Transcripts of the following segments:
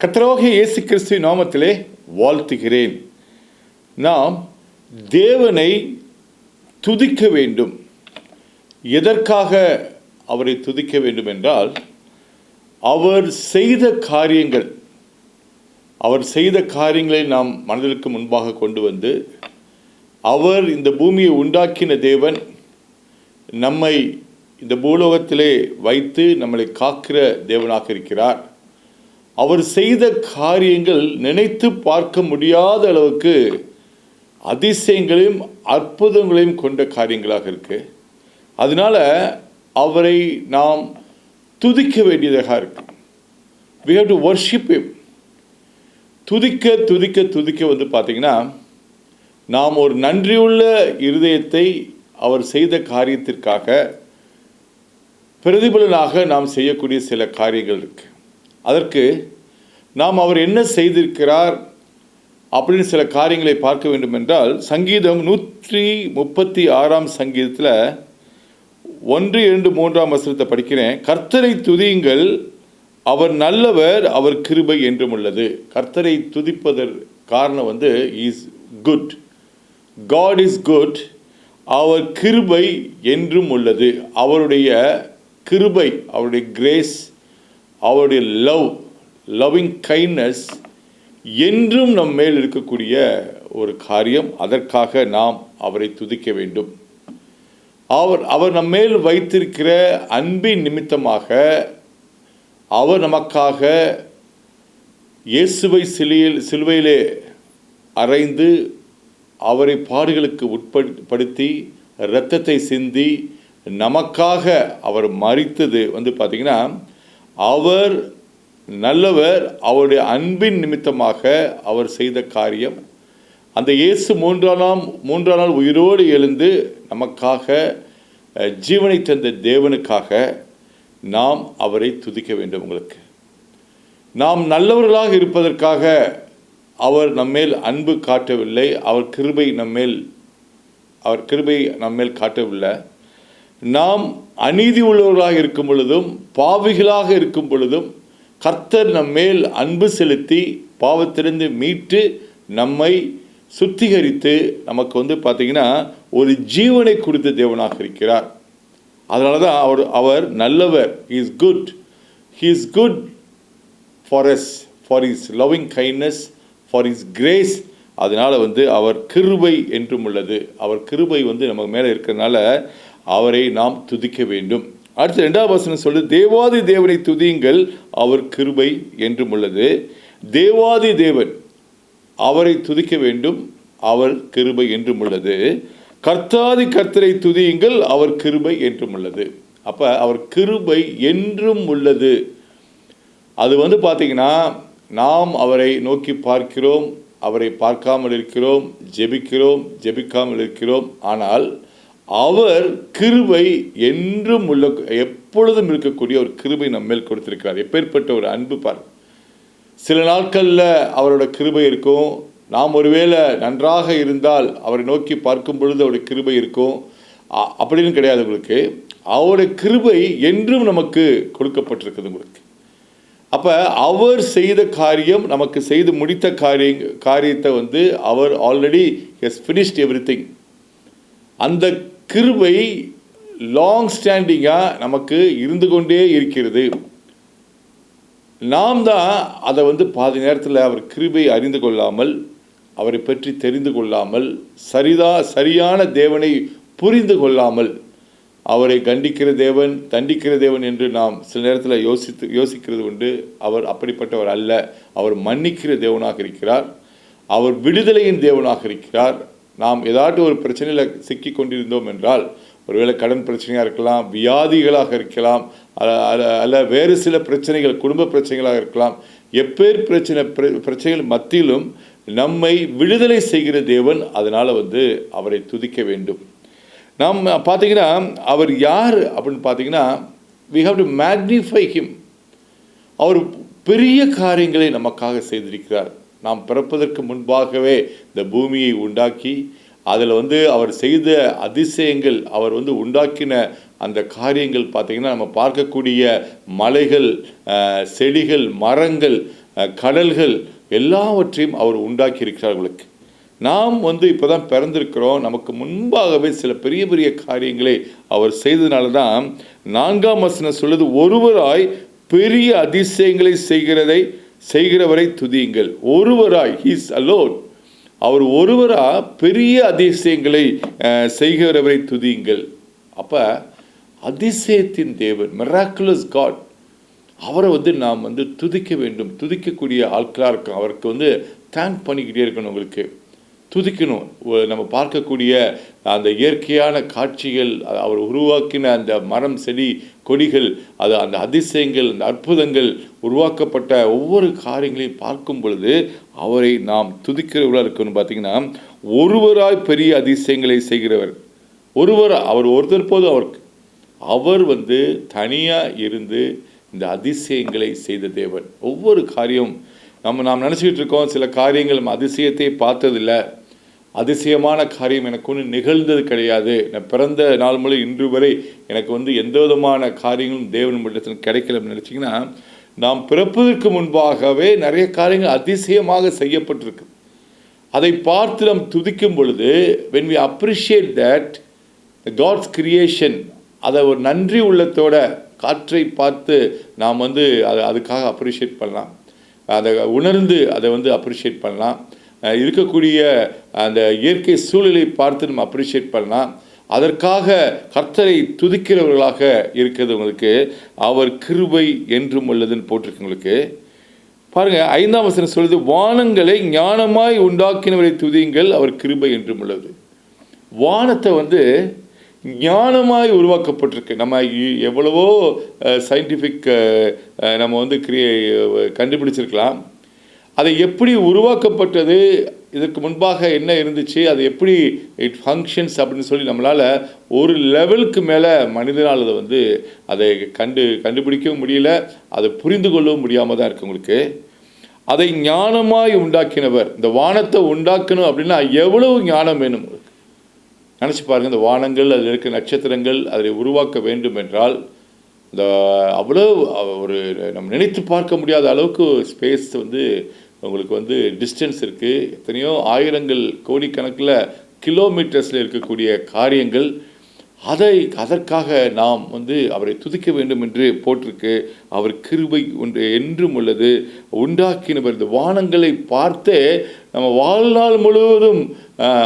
கர்த்தராக இயேசு கிறிஸ்து நாமத்திலே வாழ்த்துகிறேன். நாம் தேவனை துதிக்க வேண்டும். எதற்காக அவரை துதிக்க வேண்டும் என்றால் அவர் செய்த காரியங்கள் அவர் செய்த காரியங்களை நாம் மனதிற்கு முன்பாக கொண்டு வந்து அவர் இந்த பூமியை உண்டாக்கின தேவன் நம்மை இந்த பூலோகத்திலே வைத்து நம்மளை காக்கிற தேவனாக இருக்கிறார். அவர் செய்த காரியங்கள் நினைத்து பார்க்க முடியாத அளவுக்கு அதிசயங்களையும் அற்புதங்களையும் கொண்ட காரியங்களாக இருக்கு. அதனால அவரை நாம் துதிக்க வேண்டியதாக இருக்கு. வி ஹவ் டு ஒர்ஷிப் துதிக்க துதிக்க துதிக்க வந்து பார்த்தீங்கன்னா நாம் ஒரு நன்றியுள்ள இருதயத்தை அவர் செய்த காரியத்திற்காக பிரதிபலனாக நாம் செய்யக்கூடிய சில காரியங்கள் இருக்குது அதற்கு நாம் அவர் என்ன செய்திருக்கிறார் அப்படின்னு சில காரியங்களை பார்க்க வேண்டும் என்றால் சங்கீதம் நூற்றி முப்பத்தி ஆறாம் சங்கீதத்தில் ஒன்று இரண்டு மூன்றாம் வசனத்தை படிக்கிறேன். கர்த்தரை துதியுங்கள் அவர் நல்லவர் அவர் கிருபை என்றும் உள்ளது. கர்த்தரை துதிப்பதற் காரணம் வந்து is good God is good அவர் கிருபை என்றும் உள்ளது. அவருடைய கிருபை அவருடைய கிரேஸ் அவருடைய லவ் லவ்விங் கைண்ட்னஸ் என்றும் நம் மேல் இருக்கக்கூடிய ஒரு காரியம். அதற்காக நாம் அவரை துதிக்க வேண்டும். அவர் அவர் நம் மேல் வைத்திருக்கிற அன்பின் நிமித்தமாக அவர் நமக்காக இயேசுவை சிலையில் சிலுவையிலே அறைந்து அவரை பாடுகளுக்கு உட்படுத்தி இரத்தத்தை சிந்தி நமக்காக அவர் மறித்தது வந்து பார்த்திங்கன்னா அவர் நல்லவர் அவருடைய அன்பின் நிமித்தமாக அவர் செய்த காரியம். அந்த இயேசு மூன்றாம் நாள் மூன்றாம் நாள் உயிரோடு எழுந்து நமக்காக ஜீவனை தந்த தேவனுக்காக நாம் அவரை துதிக்க வேண்டும் உங்களுக்கு. நாம் நல்லவர்களாக இருப்பதற்காக அவர் நம்மேல் அன்பு காட்டவில்லை அவர் கிருபை நம்மேல் அவர் கிருபை நம்மேல் காட்டவில்லை. நாம் அநீதி உள்ளவர்களாக இருக்கும் பொழுதும் பாவிகளாக இருக்கும் பொழுதும் கர்த்தர் நம்மேல் அன்பு செலுத்தி பாவத்திலிருந்து மீட்டு நம்மை சுத்திகரித்து நமக்கு வந்து பார்த்தீங்கன்னா ஒரு ஜீவனை கொடுத்த தேவனாக இருக்கிறார். அதனால தான் அவர் அவர் நல்லவர். Is good he is good for his for his loving kindness for his grace அதனால் வந்து அவர் கிருபை என்றும் உள்ளது. அவர் கிருபை வந்து நமக்கு மேலே இருக்கிறதுனால அவரை நாம் துதிக்க வேண்டும். அடுத்து ரெண்டாவது வசனம் சொல்லு தேவாதி தேவனை துதியுங்கள் அவர் கிருபை என்றும் உள்ளது. தேவாதி தேவன் அவரை துதிக்க வேண்டும் அவர் கிருபை என்றும் உள்ளது. கர்த்தாதி கர்த்தரை துதியுங்கள் அவர் கிருபை என்றும் உள்ளது. அப்போ அவர் கிருபை என்றும் உள்ளது. அது வந்து பார்த்தீங்கன்னா நாம் அவரை நோக்கி பார்க்கிறோம் அவரை பார்க்காமல் இருக்கிறோம் ஜெபிக்கிறோம் ஜெபிக்காமல் இருக்கிறோம். ஆனால் அவர் கிருபை என்றும் உள்ள எப்பொழுதும் இருக்கக்கூடிய ஒரு கிருபை நம்ம மேல் கொடுத்திருக்கிறார். எப்பேற்பட்ட ஒரு அன்பு பார். சில நாட்களில் அவரோட கிருபை இருக்கும். நாம் ஒருவேளை நன்றாக இருந்தால் அவரை நோக்கி பார்க்கும் பொழுது அவருடைய கிருபை இருக்கும். அ- அப்படின்னு கிடையாது உங்களுக்கு. அவருடைய கிருபை என்றும் நமக்கு கொடுக்கப்பட்டிருக்குது உங்களுக்கு. அப்போ அவர் செய்த காரியம் நமக்கு செய்து முடித்த காரிய காரியத்தை வந்து அவர் ஆல்ரெடி ஹஸ் ஃபினிஷ்ட் எவ்ரி அந்த கிருபை லாங் ஸ்டாண்டிங்காக நமக்கு இருந்து கொண்டே இருக்கிறது. நாம் தான் அதை வந்து பாதி நேரத்தில் அவர் கிருபை அறிந்து கொள்ளாமல் அவரை பற்றி தெரிந்து கொள்ளாமல் சரிதா சரியான தேவனை புரிந்து கொள்ளாமல் அவரை கண்டிக்கிற தேவன் தண்டிக்கிற தேவன் என்று நாம் சில நேரத்தில் யோசித்து யோசிக்கிறது உண்டு. அவர் அப்படிப்பட்டவர் அல்ல. அவர் மன்னிக்கிற தேவனாக இருக்கிறார். அவர் விடுதலையின் தேவனாக இருக்கிறார். நாம் ஏதாட்டு ஒரு பிரச்சனையில் சிக்கி கொண்டிருந்தோம் என்றால் ஒருவேளை கடன் பிரச்சனையாக இருக்கலாம் வியாதிகளாக இருக்கலாம் அல்ல- அல்ல- வேறு சில பிரச்சனைகள் குடும்ப பிரச்சனைகளாக இருக்கலாம் எப்பேர் பிரச்சனை பிர- பிரச்சனைகள் மத்தியிலும் நம்மை விடுதலை செய்கிற தேவன் அதனால் வந்து அவரை துதிக்க வேண்டும். நாம் பார்த்தீங்கன்னா அவர் யார் அப்படின்னு பார்த்தீங்கன்னா we have to magnify him அவர் பெரிய காரியங்களை நமக்காக செய்திருக்கிறார். நாம் பிறப்பதற்கு முன்பாகவே இந்த பூமியை உண்டாக்கி அதில் வந்து அவர் செய்த அதிசயங்கள் அவர் வந்து உண்டாக்கின அந்த காரியங்கள் பார்த்திங்கன்னா நம்ம பார்க்கக்கூடிய மலைகள் செடிகள் மரங்கள் கடல்கள் எல்லாவற்றையும் அவர் உண்டாக்கி இருக்கிறார் உங்களுக்கு. நாம் வந்து இப்போ தான் பிறந்திருக்கிறோம். நமக்கு முன்பாகவே சில பெரிய பெரிய காரியங்களை அவர் செய்ததுனால தான் நான்காம் வசனம் சொல்லுது ஒருவராய் பெரிய அதிசயங்களை செய்கிறதை செய்கிறவரை துதியுங்கள். ஒருவராய் ஹீஸ் அலோன் அவர் ஒருவராக பெரிய அதிசயங்களை செய்கிறவரை துதியுங்கள். அப்போ அதிசயத்தின் தேவன் மெராக்குலஸ் காட் அவரை வந்து நாம் வந்து துதிக்க வேண்டும். துதிக்கக்கூடிய ஆட்களாக இருக்கும். அவருக்கு வந்து தேங்க் பண்ணிக்கிட்டே இருக்கணும் உங்களுக்கு. துதிக்கணும். நம்ம பார்க்கக்கூடிய அந்த இயற்கையான காட்சிகள் அவர் உருவாக்கின அந்த மரம் செடி கொடிகள் அது அந்த அதிசயங்கள் அந்த அற்புதங்கள் உருவாக்கப்பட்ட ஒவ்வொரு காரியங்களையும் பார்க்கும் பொழுது அவரை நாம் துதிக்கிறவர்களாக இருக்கணும். பார்த்தீங்கன்னா ஒருவராய் பெரிய அதிசயங்களை செய்கிறவர். ஒருவர் அவர் ஒருத்தர் போதும் அவருக்கு. அவர் வந்து தனியாக இருந்து இந்த அதிசயங்களை செய்த தேவன். ஒவ்வொரு காரியம் நம்ம நாம் நினச்சிக்கிட்டு இருக்கோம் சில காரியங்கள் நம்ம அதிசயத்தை பார்த்ததில்ல. அதிசயமான காரியம் எனக்கு ஒன்று நிகழ்ந்தது கிடையாது. நான் பிறந்த நாள் முழு இன்று வரை எனக்கு வந்து எந்த விதமான காரியங்களும் தேவன் மட்டத்தில் கிடைக்கலன்னு நினச்சிங்கன்னா நாம் பிறப்பதற்கு முன்பாகவே நிறைய காரியங்கள் அதிசயமாக செய்யப்பட்டிருக்கு. அதை பார்த்து நாம் துதிக்கும் பொழுது when we appreciate that the God's creation அதை ஒரு நன்றி உள்ளத்தோட காற்றை பார்த்து நாம் வந்து அதை அதுக்காக அப்ரிஷியேட் பண்ணலாம். அதை உணர்ந்து அதை வந்து அப்ரிஷியேட் பண்ணலாம். இருக்கக்கூடிய அந்த இயற்கை சூழலை பார்த்து நம்ம அப்ரிஷியேட் பண்ணலாம். அதற்காக கர்த்தரை துதிக்கிறவர்களாக இருக்கிறது உங்களுக்கு. அவர் கிருபை என்றும் உள்ளதுன்னு போட்டிருக்கு உங்களுக்கு. ஐந்தாம் வசனம் சொல்லுது வானங்களை ஞானமாய் உண்டாக்கினவரை துதியுங்கள் அவர் கிருபை என்றும் உள்ளது. வானத்தை வந்து ஞானமாய் உருவாக்கப்பட்டிருக்கு. நம்ம எவ்வளவோ சயின்டிஃபிக் நம்ம வந்து கிரியே கண்டுபிடிச்சிருக்கலாம். அதை எப்படி உருவாக்கப்பட்டது? இதற்கு முன்பாக என்ன இருந்துச்சு? அது எப்படி இட் ஃபங்க்ஷன்ஸ் அப்படின்னு சொல்லி நம்மளால் ஒரு லெவலுக்கு மேலே மனிதனால் அதை வந்து அதை கண்டு கண்டுபிடிக்கவும் முடியல. அதை புரிந்து கொள்ளவும் முடியாமல் தான் இருக்கு உங்களுக்கு. அதை ஞானமாய் உண்டாக்கினவர் இந்த வானத்தை உண்டாக்கணும் அப்படின்னா எவ்வளவு ஞானம் வேணும் உங்களுக்கு? நினச்சி பாருங்கள் இந்த வானங்கள் அதில் இருக்க நட்சத்திரங்கள் அதை உருவாக்க வேண்டும் என்றால் இந்த அவ்வளோ ஒரு நம்ம நினைத்து பார்க்க முடியாத அளவுக்கு ஸ்பேஸ் வந்து உங்களுக்கு வந்து டிஸ்டன்ஸ் இருக்குது எத்தனையோ ஆயிரங்கள் கோடிக்கணக்கில் கிலோமீட்டர்ஸில் இருக்கக்கூடிய காரியங்கள். அதை அதற்காக நாம் வந்து அவரை துதிக்க வேண்டும் என்று போட்டிருக்கு. அவர் கிருபை ஒன்று என்றும் உள்ளது. உண்டாக்கினவர் இந்த வானங்களை பார்த்தே நம்ம வாழ்நாள் முழுவதும்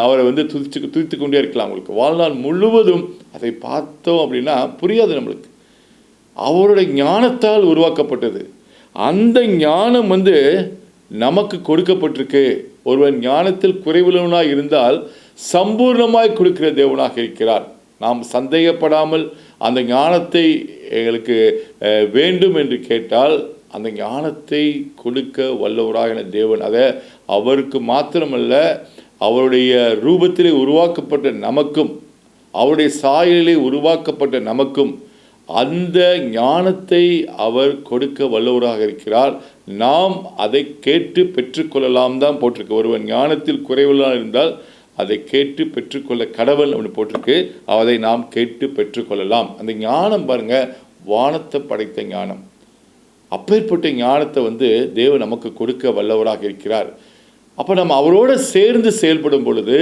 அவரை வந்து துதிச்சு துதித்து கொண்டே இருக்கலாம். உங்களுக்கு வாழ்நாள் முழுவதும் அதை பார்த்தோம் அப்படின்னா புரியாது நம்மளுக்கு. அவருடைய ஞானத்தால் உருவாக்கப்பட்டது. அந்த ஞானம் வந்து நமக்கு கொடுக்கப்பட்டிருக்கு. ஒருவன் ஞானத்தில் குறைவுள்ளவனாக இருந்தால் சம்பூர்ணமாய் கொடுக்கிற தேவனாக இருக்கிறார். நாம் சந்தேகப்படாமல் அந்த ஞானத்தை எங்களுக்கு வேண்டும் என்று கேட்டால் அந்த ஞானத்தை கொடுக்க வல்லவராகின தேவன். அதை அவருக்கு மாத்திரமல்ல அவருடைய ரூபத்திலே உருவாக்கப்பட்ட நமக்கும் அவருடைய சாயலிலே உருவாக்கப்பட்ட நமக்கும் அந்த ஞானத்தை அவர் கொடுக்க வல்லவராக இருக்கிறார். நாம் அதை கேட்டு பெற்றுக்கொள்ளலாம் தான் போட்டிருக்கு. ஒருவன் ஞானத்தில் குறைவுள்ளா இருந்தால் அதை கேட்டு பெற்றுக்கொள்ள கடவுள் அப்படின்னு போட்டிருக்கு. அதை நாம் கேட்டு பெற்றுக்கொள்ளலாம். அந்த ஞானம் பாருங்க வானத்தை படைத்த ஞானம். அப்பேற்பட்ட ஞானத்தை வந்து தேவன் நமக்கு கொடுக்க வல்லவராக இருக்கிறார். அப்போ நம்ம அவரோட சேர்ந்து செயல்படும் பொழுது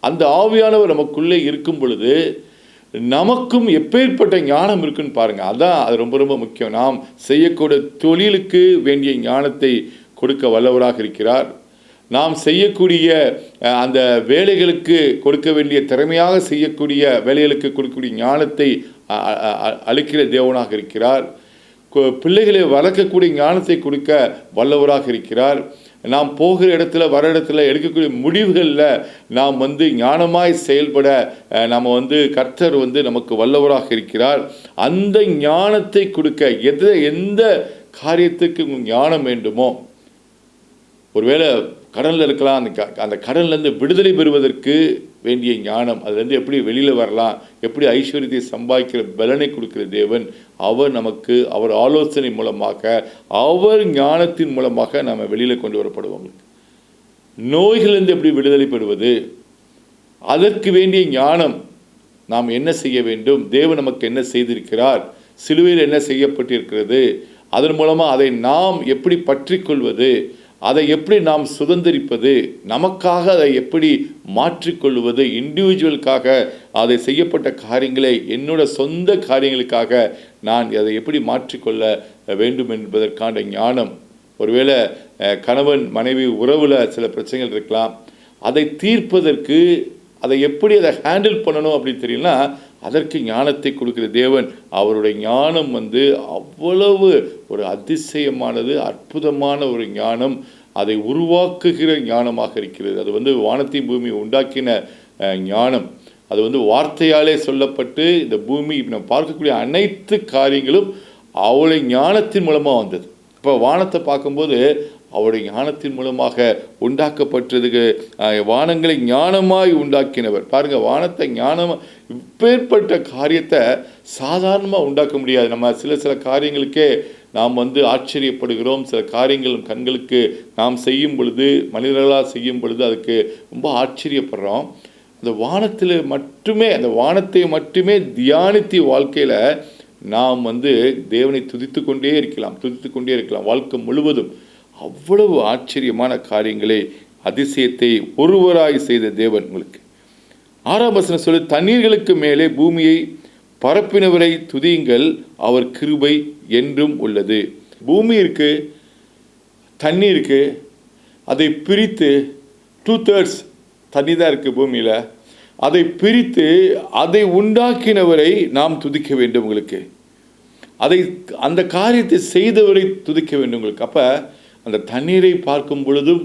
அந்த ஆவியானவர் நமக்குள்ளே இருக்கும் பொழுது நமக்கும் எப்பேற்பட்ட ஞானம் இருக்குன்னு பாருங்கள் அதான் அது ரொம்ப ரொம்ப முக்கியம். நாம் செய்யக்கூடிய தொழிலுக்கு வேண்டிய ஞானத்தை கொடுக்க வல்லவராக இருக்கிறார். நாம் செய்யக்கூடிய அந்த வேலைகளுக்கு கொடுக்க வேண்டிய திறமையாக செய்யக்கூடிய வேலைகளுக்கு கொடுக்கக்கூடிய ஞானத்தை அ- அளிக்கிற தேவனாக இருக்கிறார். பிள்ளைகளை வளர்க்கக்கூடிய ஞானத்தை கொடுக்க வல்லவராக இருக்கிறார். நாம் போகிற இடத்துல வர இடத்துல எடுக்கக்கூடிய முடிவுகளில் நாம் வந்து ஞானமாய் செயல்பட நாம் வந்து கர்த்தர் வந்து நமக்கு வல்லவராக இருக்கிறார். அந்த ஞானத்தை கொடுக்க எது எந்த காரியத்துக்கு ஞானம் வேண்டுமோ ஒருவேளை கடலில் இருக்கலாம் அந்த க அந்த கடல்லேருந்து விடுதலை பெறுவதற்கு வேண்டிய ஞானம். அதுலேருந்து எப்படி வெளியில் வரலாம்? எப்படி ஐஸ்வர்யத்தை சம்பாதிக்கிற பலனை கொடுக்கிற தேவன்? அவர் நமக்கு அவர் ஆலோசனை மூலமாக அவர் ஞானத்தின் மூலமாக நம்ம வெளியில் கொண்டு வரப்படுவோம். நோய்களிலிருந்து எப்படி விடுதலை பெறுவது? அதற்கு வேண்டிய ஞானம். நாம் என்ன செய்ய வேண்டும்? தேவன் நமக்கு என்ன செய்திருக்கிறார்? சிலுவையில் என்ன செய்யப்பட்டிருக்கிறது? அதன் மூலமாக அதை நாம் எப்படி பற்றி கொள்வது அதை எப்படி நாம் சுதந்திரிப்பது? நமக்காக அதை எப்படி மாற்றிக்கொள்வது? இண்டிவிஜுவலுக்காக அதை செய்யப்பட்ட காரியங்களை என்னோட சொந்த காரியங்களுக்காக நான் அதை எப்படி மாற்றிக்கொள்ள வேண்டும் என்பதற்கான ஞானம். ஒருவேளை கணவன் மனைவி உறவில் சில பிரச்சனைகள் இருக்கலாம். அதை தீர்ப்பதற்கு அதை எப்படி அதை ஹேண்டில் பண்ணணும் அப்படின்னு தெரியலனா அதற்கு ஞானத்தை கொடுக்கிற தேவன் அவருடைய ஞானம் வந்து அவ்வளவு ஒரு அதிசயமானது அற்புதமான ஒரு ஞானம். அதை உருவாக்குகிற ஞானமாக இருக்கிறது. அது வந்து வானத்தையும் பூமி உண்டாக்கின ஞானம். அது வந்து வார்த்தையாலே சொல்லப்பட்டு இந்த பூமி நம்ம பார்க்கக்கூடிய அனைத்து காரியங்களும் அவளை ஞானத்தின் மூலமாக வந்தது. இப்போ வானத்தை பார்க்கும்போது அவருடைய ஞானத்தின் மூலமாக உண்டாக்கப்பட்டதுக்கு வானங்களை ஞானமாய் உண்டாக்கினவர். பாருங்க வானத்தை ஞானமாக இப்பேற்பட்ட காரியத்தை சாதாரணமாக உண்டாக்க முடியாது. நம்ம சில சில காரியங்களுக்கே நாம் வந்து ஆச்சரியப்படுகிறோம். சில காரியங்கள் கண்களுக்கு நாம் செய்யும் பொழுது மனிதர்களாக செய்யும் பொழுது அதுக்கு ரொம்ப ஆச்சரியப்படுறோம். அந்த வானத்தில் மட்டுமே அந்த வானத்தை மட்டுமே தியானித்து வாழ்க்கையில் நாம் வந்து தேவனை துதித்து கொண்டே இருக்கலாம். துதித்து கொண்டே இருக்கலாம். வாழ்க்கை முழுவதும். அவ்வளவு ஆச்சரியமான காரியங்களை அதிசயத்தை ஒருவராய் செய்த தேவன் உங்களுக்கு. ஆறாம் வசனம் சொல்லு தண்ணீர்களுக்கு மேலே பூமியை பரப்பினவரை துதியுங்கள் அவர் கிருபை என்றும் உள்ளது. பூமி இருக்கு தண்ணி இருக்கு அதை பிரித்து டூ தேர்ட்ஸ் தண்ணி தான் இருக்குது பூமியில் அதை பிரித்து அதை உண்டாக்கினவரை நாம் துதிக்க வேண்டும் உங்களுக்கு. அதை அந்த காரியத்தை செய்தவரை துதிக்க வேண்டும் உங்களுக்கு. அப்போ அந்த தண்ணீரை பார்க்கும் பொழுதும்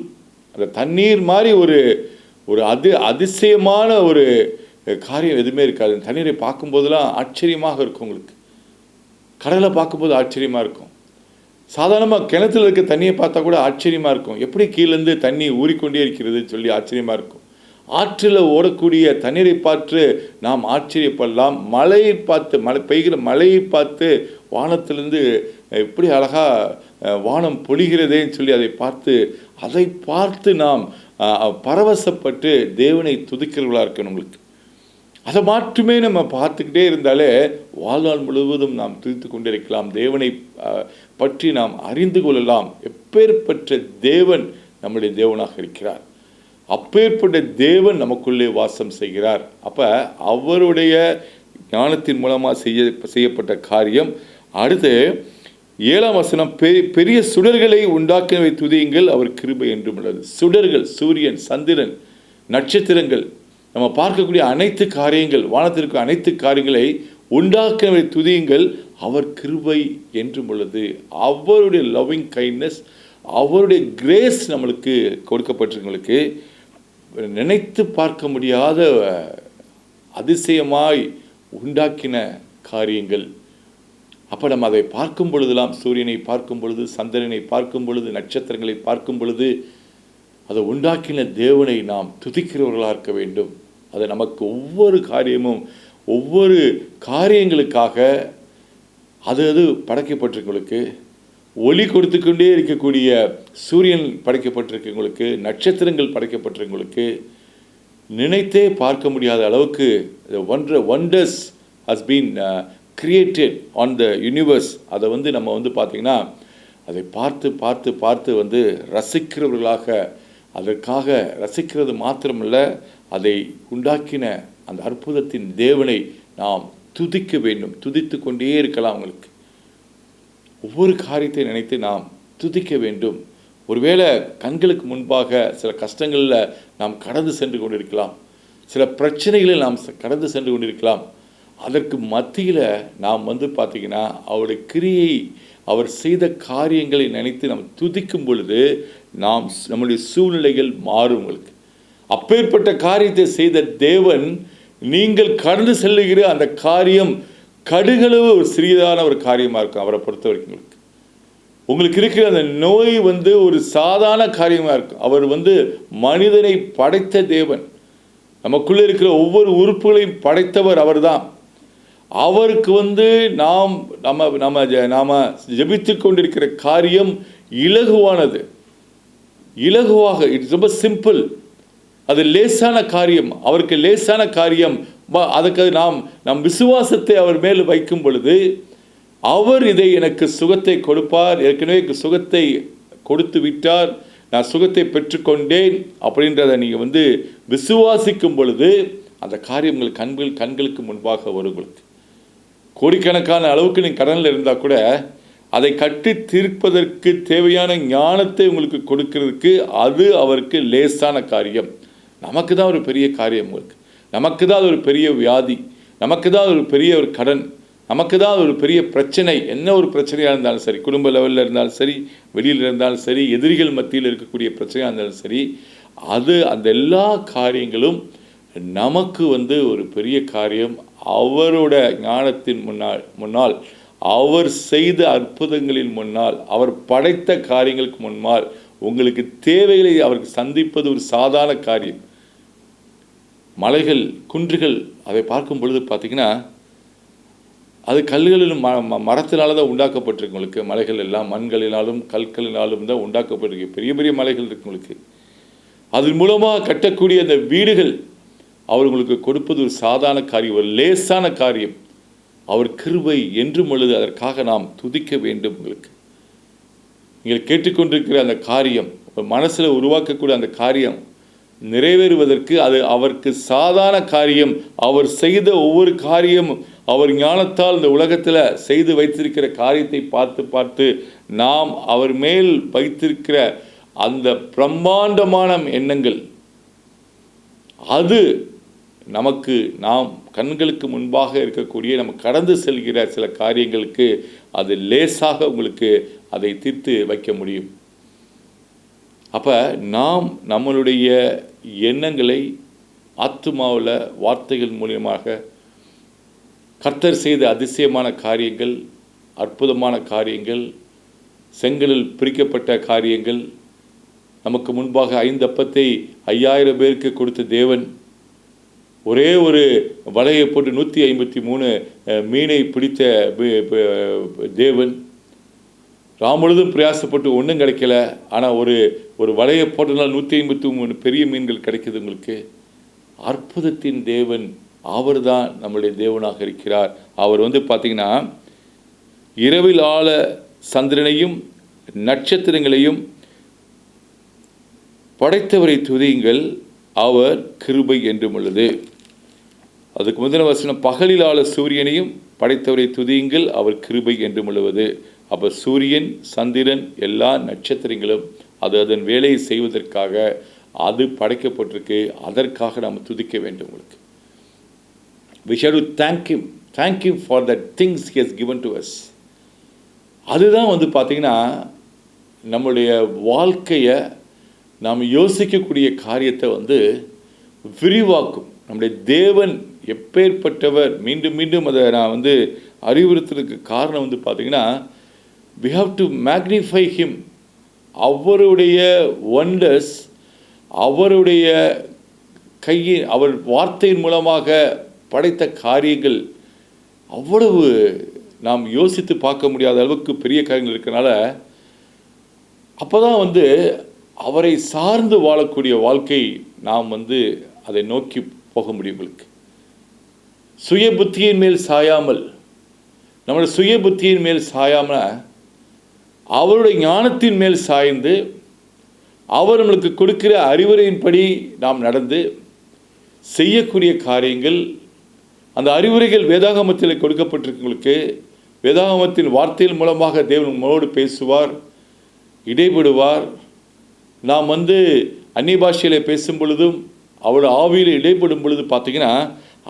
அந்த தண்ணீர் மாதிரி ஒரு ஒரு அதி அதிசயமான ஒரு காரியம் எதுவுமே இருக்காது. அந்த தண்ணீரை பார்க்கும்போதெல்லாம் ஆச்சரியமாக இருக்கும் உங்களுக்கு. கடலை பார்க்கும்போது ஆச்சரியமாக இருக்கும். சாதாரணமாக கிணத்துல இருக்க தண்ணியை பார்த்தா கூட ஆச்சரியமாக இருக்கும். எப்படி கீழேருந்து தண்ணி ஊறிக்கொண்டே இருக்கிறதுன்னு சொல்லி ஆச்சரியமாக இருக்கும். ஆற்றில் ஓடக்கூடிய தண்ணீரை பார்த்து நாம் ஆச்சரியப்படலாம். மழையை பார்த்து மழை பெய்கிற மழையை பார்த்து வானத்திலிருந்து எப்படி அழகாக வானம் பொழிகிறதேன்னு சொல்லி அதை பார்த்து அதை பார்த்து நாம் பரவசப்பட்டு தேவனை துதிக்கிறவர்களாக இருக்கணும் உங்களுக்கு. அதை மட்டுமே நம்ம பார்த்துக்கிட்டே இருந்தாலே வாழ்நாள் முழுவதும் நாம் துதித்து கொண்டிருக்கலாம். தேவனை பற்றி நாம் அறிந்து கொள்ளலாம். எப்பேற்பட்ட தேவன் நம்முடைய தேவனாக இருக்கிறார். அப்பேற்பட்ட தேவன் நமக்குள்ளே வாசம் செய்கிறார். அப்போ அவருடைய ஞானத்தின் மூலமாக செய்ய செய்யப்பட்ட காரியம். அடுத்து ஏழாம் வசனம் பெரிய பெரிய சுடர்களை உண்டாக்கினவை துதியுங்கள் அவர் கிருபை என்றும் உள்ளது. சுடர்கள் சூரியன் சந்திரன் நட்சத்திரங்கள் நம்ம பார்க்கக்கூடிய அனைத்து காரியங்கள் வானத்திற்கு அனைத்து காரியங்களை உண்டாக்கினவை துதியுங்கள் அவர் கிருபை என்றும் உள்ளது. அவருடைய லவ்விங் கைண்ட்னஸ் அவருடைய கிரேஸ் நம்மளுக்கு கொடுக்கப்பட்டிருக்கவங்களுக்கு நினைத்து பார்க்க முடியாத அதிசயமாய் உண்டாக்கின காரியங்கள். அப்போ நம்ம அதை பார்க்கும் பொழுதெல்லாம் சூரியனை பார்க்கும் பொழுது சந்திரனை பார்க்கும் பொழுது நட்சத்திரங்களை பார்க்கும் பொழுது அதை உண்டாக்கின தேவனை நாம் துதிக்கிறவர்களாக இருக்க வேண்டும். அது நமக்கு ஒவ்வொரு காரியமும் ஒவ்வொரு காரியங்களுக்காக அது அது படைக்கப்பட்டிருக்கவங்களுக்கு ஒளி கொடுத்து கொண்டே இருக்கக்கூடிய சூரியன் படைக்கப்பட்டிருக்கவங்களுக்கு நட்சத்திரங்கள் படைக்கப்பட்டிருக்கவங்களுக்கு நினைத்தே பார்க்க முடியாத அளவுக்கு ஒன்ற wonders has been created on the universe அதை வந்து நம்ம வந்து பார்த்திங்கன்னா அதை பார்த்து பார்த்து பார்த்து வந்து ரசிக்கிறவர்களாக அதற்காக ரசிக்கிறது மாத்திரமல்ல அதை உண்டாக்கின அந்த அற்புதத்தின் தேவனை நாம் துதிக்க வேண்டும். துதித்து கொண்டே இருக்கலாம் அவங்களுக்கு. ஒவ்வொரு காரியத்தை நினைத்து நாம் துதிக்க வேண்டும். ஒருவேளை கண்களுக்கு முன்பாக சில கஷ்டங்களில் நாம் கடந்து சென்று கொண்டிருக்கலாம். சில பிரச்சனைகளில் நாம் கடந்து சென்று கொண்டிருக்கலாம். அதற்கு மத்தியில் நாம் வந்து பார்த்திங்கன்னா அவருடைய கிரியை அவர் செய்த காரியங்களை நினைத்து நாம் துதிக்கும் பொழுது நாம் நம்முடைய சூழ்நிலைகள் மாறும் உங்களுக்கு. அப்பேற்பட்ட காரியத்தை செய்த தேவன் நீங்கள் கடந்து செல்லுகிற அந்த காரியம் கடுகளவு ஒரு சிறியதான ஒரு காரியமாக இருக்கும் அவரை பொறுத்த வரைக்கும் உங்களுக்கு. உங்களுக்கு இருக்கிற அந்த நோய் வந்து ஒரு சாதாரண காரியமாக இருக்கும். அவர் வந்து மனிதனை படைத்த தேவன். நமக்குள்ளே இருக்கிற ஒவ்வொரு உறுப்புகளையும் படைத்தவர் அவர்தான். அவருக்கு வந்து நாம் நம்ம நம்ம ஜ- நாம ஜெபித்து கொண்டிருக்கிற காரியம் இலகுவானது. இலகுவாக இட்ஸ் ரொம்ப சிம்பிள் அது லேசான காரியம். அவருக்கு லேசான காரியம். வ- அதுக்கு நாம் நம் விசுவாசத்தை அவர் மேல் வைக்கும் பொழுது அவர் இதை எனக்கு சுகத்தை கொடுப்பார். ஏற்கனவே சுகத்தை கொடுத்து விட்டார். நான் சுகத்தை பெற்றுக்கொண்டேன் அப்படின்றத நீங்கள் வந்து விசுவாசிக்கும் பொழுது அந்த காரியம் உங்கள் கண்கள் கண்களுக்கு முன்பாக வரும் உங்களுக்கு கோடிக்கணக்கான அளவுக்கு நீங்கள் கடனில் இருந்தால் கூட அதை கட்டி தீர்ப்பதற்கு தேவையான ஞானத்தை உங்களுக்கு கொடுக்கறதுக்கு அது அவருக்கு லேசான காரியம். நமக்கு தான் ஒரு பெரிய காரியம் உங்களுக்கு நமக்கு தான் அது ஒரு பெரிய வியாதி. நமக்கு தான் ஒரு பெரிய ஒரு கடன். நமக்கு தான் ஒரு பெரிய பிரச்சனை. என்ன ஒரு பிரச்சனையாக இருந்தாலும் சரி குடும்ப லெவலில் இருந்தாலும் சரி வெளியில் இருந்தாலும் சரி எதிரிகள் மத்தியில் இருக்கக்கூடிய பிரச்சனையாக இருந்தாலும் சரி அது அந்த எல்லா காரியங்களும் நமக்கு வந்து ஒரு பெரிய காரியம் அவரோட ஞானத்தின் முன்னால் முன்னால் அவர் செய்த அற்புதங்களின் முன்னால் அவர் படைத்த காரியங்களுக்கு முன்னால் உங்களுக்கு தேவைகளை அவருக்கு சந்திப்பது ஒரு சாதாரண காரியம். மலைகள் குன்றுகள் அதை பார்க்கும் பொழுது பார்த்தீங்கன்னா அது கல்லுகளிலும் ம ம- மரத்தினால தான் உண்டாக்கப்பட்டிருக்கு உங்களுக்கு. மலைகள் எல்லாம் மண்களினாலும் கற்களினாலும் தான் உண்டாக்கப்பட்டிருக்கு. பெரிய பெரிய மலைகள் இருக்கு உங்களுக்கு. அதன் மூலமாக கட்டக்கூடிய அந்த வீடுகள் அவர் உங்களுக்கு கொடுப்பது ஒரு சாதாரண காரியம் ஒரு லேசான காரியம். அவர் கிருபை என்றும் அழுது அதற்காக நாம் துதிக்க வேண்டும் உங்களுக்கு. நீங்கள் கேட்டுக்கொண்டிருக்கிற அந்த காரியம் மனசில் உருவாக்கக்கூடிய அந்த காரியம் நிறைவேறுவதற்கு அது அவருக்கு சாதாரண காரியம். அவர் செய்த ஒவ்வொரு காரியம் அவர் ஞானத்தால் இந்த உலகத்தில் செய்து வைத்திருக்கிற காரியத்தை பார்த்து பார்த்து நாம் அவர் மேல் வைத்திருக்கிற அந்த பிரம்மாண்டமான எண்ணங்கள் அது நமக்கு நாம் கண்களுக்கு முன்பாக இருக்கக்கூடிய நம்ம கடந்து செல்கிற சில காரியங்களுக்கு அது லேசாக உங்களுக்கு அதை தீர்த்து வைக்க முடியும். அப்போ நாம் நம்மளுடைய எண்ணங்களை ஆத்மாவில் வார்த்தைகள் மூலியமாக கர்த்தர் செய்த அதிசயமான காரியங்கள் அற்புதமான காரியங்கள் செங்கலில் பிரிக்கப்பட்ட காரியங்கள் நமக்கு முன்பாக ஐந்து அப்பத்தை ஐயாயிரம் பேருக்கு கொடுத்த தேவன் ஒரே ஒரு வலையை போட்டு நூற்றி ஐம்பத்தி மூணு மீனை பிடித்த தேவன். ராமுழுதும் பிரயாசப்பட்டு ஒன்றும் கிடைக்கல. ஆனால் ஒரு ஒரு வலையை போட்டதால் நூற்றி ஐம்பத்தி மூணு பெரிய மீன்கள் கிடைக்கிது உங்களுக்கு. அற்புதத்தின் தேவன் அவர் தான் நம்முடைய தேவனாக இருக்கிறார். அவர் வந்து பார்த்தீங்கன்னா இரவில் ஆள சந்திரனையும் நட்சத்திரங்களையும் படைத்தவரை துதியுங்கள். அவர் கிருபை என்றும் உள்ளது. அதுக்கு முதல் வசனம் பகலிலால சூரியனையும் படைத்தவரை துதியுங்கள் அவர் கிருபை என்று முழுவது அப்போ சூரியன் சந்திரன் எல்லா நட்சத்திரங்களும் அது அதன் வேலையை செய்வதற்காக அது படைக்கப்பட்டிருக்கு. அதற்காக நாம் துதிக்க வேண்டும் உங்களுக்கு. We shall to thank him thank him for the things given to us அதுதான் வந்து பார்த்தீங்கன்னா நம்முடைய வாழ்க்கையை நாம் யோசிக்கக்கூடிய காரியத்தை வந்து விரிவாக்கும். நம்முடைய தேவன் எப்பேற்பட்டவர் மீண்டும் மீண்டும் அதை நான் வந்து அறிவுறுத்துறதுக்கு காரணம் வந்து பார்த்தீங்கன்னா we have to magnify him அவருடைய ஒண்டர்ஸ் அவருடைய கையின் அவர் வார்த்தையின் மூலமாக படைத்த காரியங்கள் அவ்வளவு நாம் யோசித்து பார்க்க முடியாத அளவுக்கு பெரிய காரியங்கள் இருக்கிறனால அப்போ தான் வந்து அவரை சார்ந்து வாழக்கூடிய வாழ்க்கை நாம் வந்து அதை நோக்கி போக முடியும் உங்களுக்கு. சுய புத்தியின் மேல் சாயாமல் நம்முடைய சுய புத்தியின் மேல் சாயாமல் அவருடைய ஞானத்தின் மேல் சாய்ந்து அவர் நம்மளுக்கு கொடுக்கிற அறிவுரையின்படி நாம் நடந்து செய்யக்கூடிய காரியங்கள் அந்த அறிவுரைகள் வேதாகமத்தில் கொடுக்கப்பட்டிருக்கவங்களுக்கு வேதாகமத்தின் வார்த்தையின் மூலமாக தேவன் உங்களோடு பேசுவார் இடைபடுவார். நாம் வந்து அந்நிய பாஷையில் பேசும் பொழுதும் அவரோட ஆவியில் இடைப்படும் பொழுது பார்த்தீங்கன்னா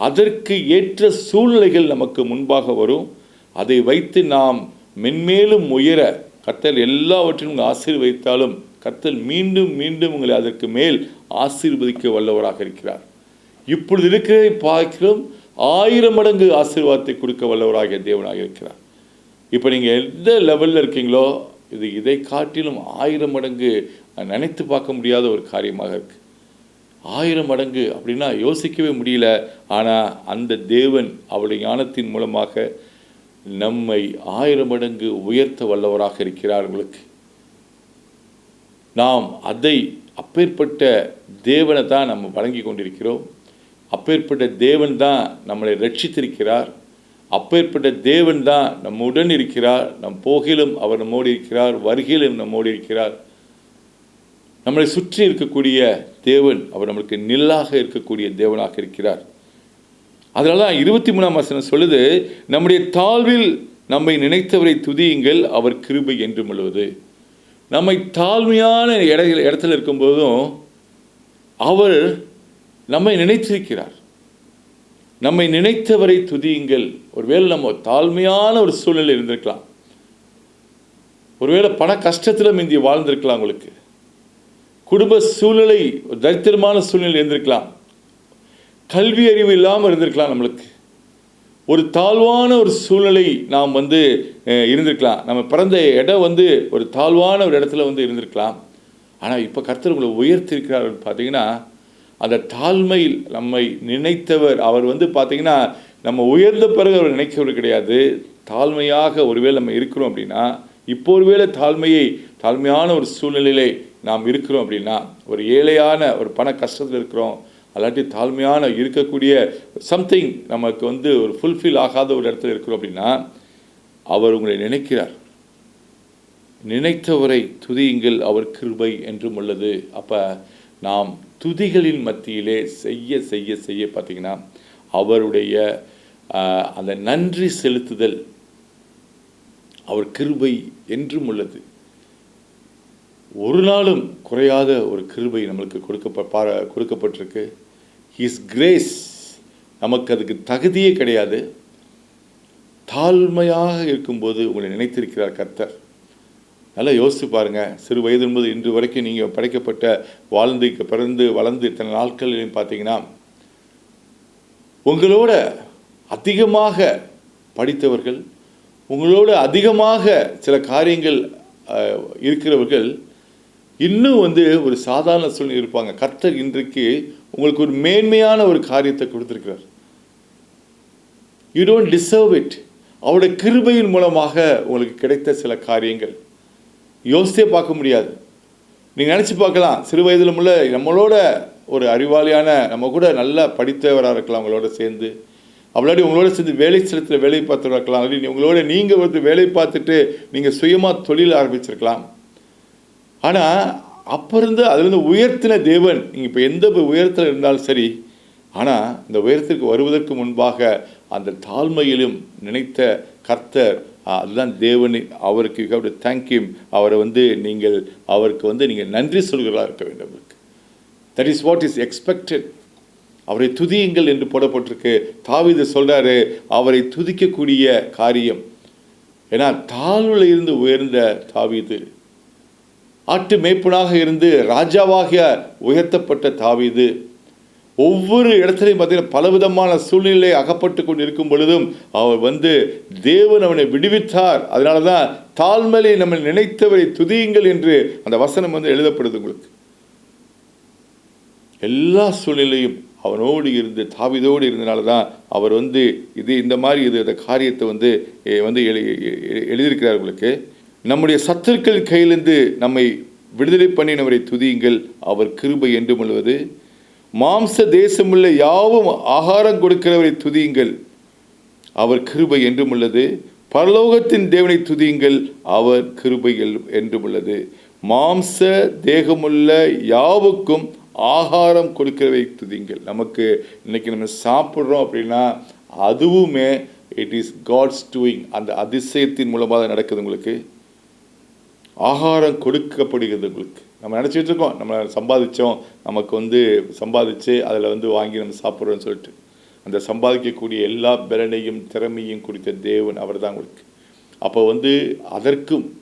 அதற்கு ஏற்ற சூழ்நிலைகள் நமக்கு முன்பாக வரும். அதை வைத்து நாம் மென்மேலும் உயர கர்த்தர் எல்லாவற்றிலும் உங்கள் ஆசீர்வதித்தாலும் கர்த்தர் மீண்டும் மீண்டும் உங்களை அதற்கு மேல் ஆசீர்வதிக்க வல்லவராக இருக்கிறார். இப்பொழுது இருக்கிறதை பார்க்கிறோம். ஆயிரம் மடங்கு ஆசீர்வாதத்தை கொடுக்க வல்லவராக தேவனாக இருக்கிறார். இப்போ நீங்கள் எந்த லெவலில் இருக்கீங்களோ இது இதை காட்டிலும் ஆயிரம் மடங்கு நினைத்து பார்க்க முடியாத ஒரு காரியமாக இருக்குது ஆயிரம் மடங்கு அப்படின்னா யோசிக்கவே முடியல. ஆனால் அந்த தேவன் அவருடைய ஞானத்தின் மூலமாக நம்மை ஆயிரம் மடங்கு உயர்த்த வல்லவராக இருக்கிறார் உங்களுக்கு. நாம் அதை அப்பேற்பட்ட தேவனை தான் நம்ம வழங்கி கொண்டிருக்கிறோம். அப்பேற்பட்ட தேவன் தான் நம்மளை ரட்சித்திருக்கிறார். அப்பேற்பட்ட தேவன் தான் நம்முடன் இருக்கிறார். நம் போகிலும் அவர் நம்மோடு இருக்கிறார். வருகையிலும் நம்மோடு இருக்கிறார். நம்மளை சுற்றி இருக்கக்கூடிய தேவன் அவர் நம்மளுக்கு நில்லாக இருக்கக்கூடிய தேவனாக இருக்கிறார். அதனால தான் இருபத்தி மூணாம் வசனம் சொல்லுது நம்முடைய தாழ்வில் நம்மை நினைத்தவரை துதியுங்கள் அவர் கிருபை என்று முழுவது நம்மை தாழ்மையான இட இடத்துல இருக்கும்போதும் அவர் நம்மை நினைத்திருக்கிறார். நம்மை நினைத்தவரை துதியுங்கள். ஒருவேளை நம்ம தாழ்மையான ஒரு சூழ்நிலை இருந்திருக்கலாம். ஒருவேளை பண கஷ்டத்தில் மிந்தி வாழ்ந்திருக்கலாம் உங்களுக்கு. குடும்ப சூழ்நிலை தரித்திரமான சூழ்நிலை இருந்திருக்கலாம். கல்வி அறிவு இல்லாமல் இருந்திருக்கலாம் நம்மளுக்கு. ஒரு தாழ்வான ஒரு சூழ்நிலை நாம் வந்து இருந்திருக்கலாம். நம்ம பிறந்த இடம் வந்து ஒரு தாழ்வான ஒரு இடத்துல வந்து இருந்திருக்கலாம். ஆனால் இப்போ கர்த்தர் உங்களை உயர்த்திருக்கிறார் பார்த்தீங்கன்னா அந்த தாழ்மையில் நம்மை நினைத்தவர் அவர் வந்து பார்த்தீங்கன்னா நம்ம உயர்ந்த பிறகு அவர் நினைக்கிறவர் கிடையாது. தாழ்மையாக ஒருவேளை நம்ம இருக்கிறோம் அப்படின்னா இப்போ ஒருவேளை தாழ்மையை தாழ்மையான ஒரு சூழ்நிலையிலே நாம் இருக்கிறோம் அப்படின்னா ஒரு ஏழையான ஒரு பண கஷ்டத்தில் இருக்கிறோம் அல்லாட்டி தாழ்மையான இருக்கக்கூடிய சம்திங் நமக்கு வந்து ஒரு ஃபுல்ஃபில் ஆகாத ஒரு இடத்துல இருக்கிறோம் அப்படின்னா அவர் உங்களை நினைக்கிறார். நினைத்தவரை துதியுங்கள் அவர் கிருபை என்றும் உள்ளது. அப்போ நாம் துதிகளின் மத்தியிலே செய்ய செய்ய செய்ய பார்த்தீங்கன்னா அவருடைய அந்த நன்றி செலுத்துதல் அவர் கிருபை என்றும் உள்ளது. ஒரு நாளும் குறையாத ஒரு கிருபை நம்மளுக்கு கொடுக்க பார கொடுக்கப்பட்டிருக்கு. ஹிஸ் கிரேஸ் நமக்கு அதுக்கு தகுதியே கிடையாது. தாழ்மையாக இருக்கும்போது உங்களை நினைத்திருக்கிறார் கர்த்தர். நல்லா யோசித்து பாருங்க. சிறு வயது என்பது இன்று வரைக்கும் நீங்கள் படைக்கப்பட்ட வாழ்ந்து பிறந்து வளர்ந்து இத்தனை நாட்களிலும் பார்த்தீங்கன்னா உங்களோட அதிகமாக படித்தவர்கள் உங்களோட அதிகமாக சில காரியங்கள் இருக்கிறவர்கள் இன்னும் வந்து ஒரு சாதாரண சூழ்நிலை இருப்பாங்க. கர்த்தர் இன்றைக்கு உங்களுக்கு ஒரு மேன்மையான ஒரு காரியத்தை கொடுத்துருக்கிறார். யூ டோன்ட் டிசர்வ் இட் அவருடைய கிருபையின் மூலமாக உங்களுக்கு கிடைத்த சில காரியங்கள். யோசித்தே பார்க்க முடியாது. நீங்கள் நினச்சி பார்க்கலாம் சிறு வயதில் உள்ள நம்மளோட ஒரு அறிவாளியான நம்ம கூட நல்லா படித்தவராக இருக்கலாம் அவங்களோட சேர்ந்து. அவளாடி உங்களோட சேர்ந்து வேலை சிலத்தில் வேலை பார்த்தவராக இருக்கலாம். இல்லாட்டி உங்களோட நீங்கள் வந்து வேலை பார்த்துட்டு நீங்கள் சுயமாக தொழில் ஆரம்பிச்சிருக்கலாம். ஆனால் அப்போ இருந்து அதுலேருந்து உயர்த்தின தேவன் நீங்கள் இப்போ எந்த உயரத்தில் இருந்தாலும் சரி ஆனால் இந்த உயரத்திற்கு வருவதற்கு முன்பாக அந்த தாழ்மையிலும் நினைத்த கர்த்தர் அதுதான் தேவன் அவருக்கு யூ தேங்க்யூ டு அவரை வந்து நீங்கள் அவருக்கு வந்து நீங்கள் நன்றி சொல்கிறதா இருக்க வேண்டும் that is what is expected அவரை துதியுங்கள் என்று போடப்பட்டிருக்கு. தாவீது சொல்கிறாரு அவரை துதிக்கக்கூடிய காரியம். ஏன்னா தாழ்வில் இருந்து உயர்ந்த தாவீது ஆட்டு மேய்ப்பனாக இருந்து ராஜாவாக உயர்த்தப்பட்ட தாவீது. ஒவ்வொரு இடத்துலையும் பார்த்தீங்கன்னா பலவிதமான சூழ்நிலை அகப்பட்டு கொண்டு இருக்கும் பொழுதும் அவர் வந்து தேவன் அவனை விடுவித்தார். அதனால தான் தாழ்மலை நம்ம நினைத்தவரை துதியுங்கள் என்று அந்த வசனம் வந்து எழுதப்படுது உங்களுக்கு. எல்லா சூழ்நிலையும் அவனோடு இருந்து தாவிதோடு இருந்தனால தான் அவர் வந்து இது இந்த மாதிரி இது இந்த காரியத்தை வந்து வந்து எழு எ- எழுதியிருக்கிறார் உங்களுக்கு. நம்முடைய சத்துருக்கள் கையிலிருந்து நம்மை விடுதலை பண்ணினவரை துதியுங்கள். அவர் கிருபை என்று முழுவது மாம்ச தேசமுள்ள யாவும் ஆகாரம் கொடுக்கிறவரை துதியுங்கள். அவர் கிருபை என்றும் உள்ளது. பரலோகத்தின் தேவனை துதியுங்கள். அவர் கிருபைகள் என்றும் உள்ளது. மாம்ச தேகமுள்ள யாவுக்கும் ஆகாரம் கொடுக்கிறவை துதியுங்கள். நமக்கு இன்னைக்கு நம்ம சாப்பிட்றோம் அப்படின்னா அதுவுமே இட் இஸ் காட்ஸ் டூயிங் அந்த அதிசயத்தின் மூலமாக தான் நடக்குது உங்களுக்கு. ஆகாரம் கொடுக்கப்படுகிறது உங்களுக்கு. நம்ம நினச்சிட்டு இருக்கோம். நம்ம சம்பாதிச்சோம். நமக்கு வந்து சம்பாதிச்சு அதில் வந்து வாங்கி நம்ம சாப்பிட்றோன்னு சொல்லிட்டு. அந்த சம்பாதிக்கக்கூடிய எல்லா பலனையும் திறமையும் குறித்த தேவன் அவர் தான் உங்களுக்கு. அப்போ வந்து அதற்கும்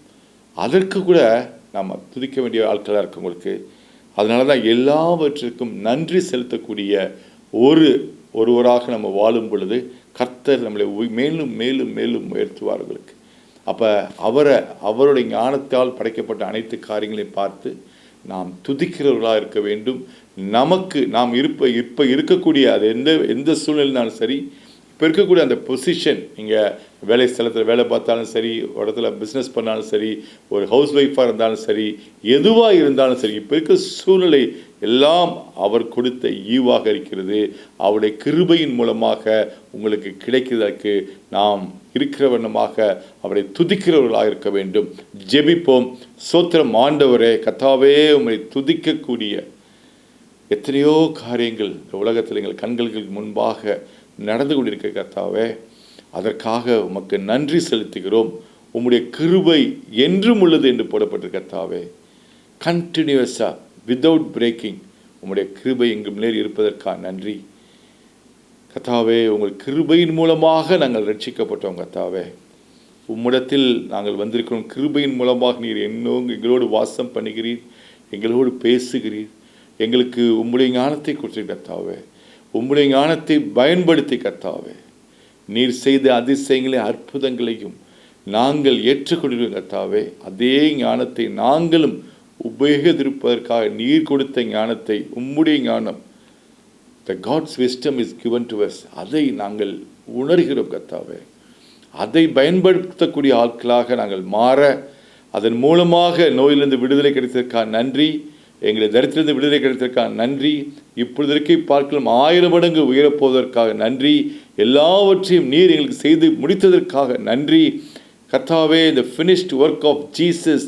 அதற்கு கூட நம்ம துதிக்க வேண்டிய ஆட்களாக இருக்கு உங்களுக்கு. அதனால தான் எல்லாவற்றிற்கும் நன்றி செலுத்தக்கூடிய ஒரு ஒருவராக நம்ம வாழும் பொழுது கர்த்தர் நம்மளை மேலும் மேலும் மேலும் உயர்த்துவார்களுக்கு அப்போ அவரை அவருடைய ஞானத்தால் படைக்கப்பட்ட அனைத்து காரியங்களையும் பார்த்து நாம் துதிக்கிறவர்களாக இருக்க வேண்டும். நமக்கு நாம் இருப்ப இப்போ இருக்கக்கூடிய அது எந்த எந்த சூழ்நிலைனாலும் சரி இப்போ இருக்கக்கூடிய அந்த பொசிஷன் நீங்கள் வேலை ஸ்தலத்தில் வேலை பார்த்தாலும் சரி ஒரு இடத்துல பிஸ்னஸ் பண்ணாலும் சரி ஒரு ஹவுஸ் ஒய்ஃபாக இருந்தாலும் சரி எதுவாக இருந்தாலும் சரி இப்போ இருக்க சூழ்நிலை எல்லாம் அவர் கொடுத்த ஈவாக இருக்கிறது. அவருடைய கிருபையின் மூலமாக உங்களுக்கு கிடைக்கிறதற்கு நாம் இருக்கிற வண்ணமாக அவரை துதிக்கிறவர்களாக இருக்க வேண்டும். ஜெபிப்போம். சோத்திரம் ஆண்டவரே கத்தாவே உம்மை துதிக்கக்கூடிய எத்தனையோ காரியங்கள் உலகத்தில் எங்கள் கண்களுக்கு முன்பாக நடந்து கொண்டிருக்க கத்தாவே அதற்காக உமக்கு நன்றி செலுத்துகிறோம். உம்முடைய கிருபை என்றும் உள்ளது என்று போடப்பட்டிருக்க கர்த்தாவே கண்டினியூஸாக வித்தவுட் பிரேக்கிங் உங்களுடைய கிருபை எங்கும் நேர் இருப்பதற்காக நன்றி. கத்தாவே உங்கள் கிருபையின் மூலமாக நாங்கள் ரட்சிக்கப்பட்டோம் கத்தாவே உம்மிடத்தில் நாங்கள் வந்திருக்கிறோம் கிருபையின் மூலமாக நீர் என்னோ எங்களோடு வாசம் பண்ணுகிறீர் எங்களோடு பேசுகிறீர். எங்களுக்கு உம்முடைய ஞானத்தை கொடுத்து கத்தாவே உம்முடைய ஞானத்தை பயன்படுத்தி கத்தாவே நீர் செய்த அதிசயங்களை அற்புதங்களையும் நாங்கள் ஏற்றுக்கொண்டிருக்கோம் கத்தாவே அதே ஞானத்தை நாங்களும் உபயோகித்திருப்பதற்காக நீர் கொடுத்த ஞானத்தை உம்முடைய ஞானம் the God's wisdom is given to us அதை நாங்கள் உணர்கிறோம் கத்தாவே அதை பயன்படுத்தக்கூடிய ஆட்களாக நாங்கள் மாற அதன் மூலமாக நோயிலிருந்து விடுதலை கிடைத்ததற்கான நன்றி எங்களை தரித்திலிருந்து விடுதலை கிடைத்ததற்காக நன்றி இப்பொழுதற்கு பார்க்கலாம் ஆயிரம் மடங்கு உயரப்போவதற்காக நன்றி எல்லாவற்றையும் நீர் எங்களுக்கு செய்து முடித்ததற்காக நன்றி. கத்தாவே the finished work of Jesus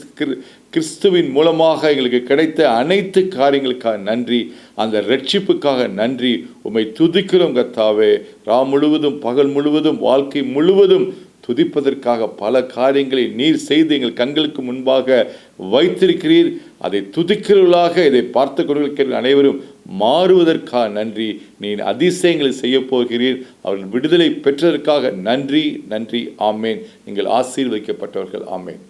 கிறிஸ்துவின் மூலமாக எங்களுக்கு கிடைத்த அனைத்து காரியங்களுக்காக நன்றி. அந்த ரட்சிப்புக்காக நன்றி. உம்மை துதிக்கிறோம் கத்தாவே ரா முழுவதும் பகல் முழுவதும் வாழ்க்கை முழுவதும் துதிப்பதற்காக பல காரியங்களை நீர் செய்து எங்கள் கண்களுக்கு முன்பாக வைத்திருக்கிறீர். அதை துதிக்கிறவர்களாக இதை பார்த்து கொண்டிருக்கிற அனைவரும் மாறுவதற்காக நன்றி. நீ அதிசயங்களை செய்ய போகிறீர். அவர்கள் விடுதலை பெற்றதற்காக நன்றி நன்றி ஆமேன். நீங்கள் ஆசீர்வதிக்கப்பட்டவர்கள் ஆமேன்.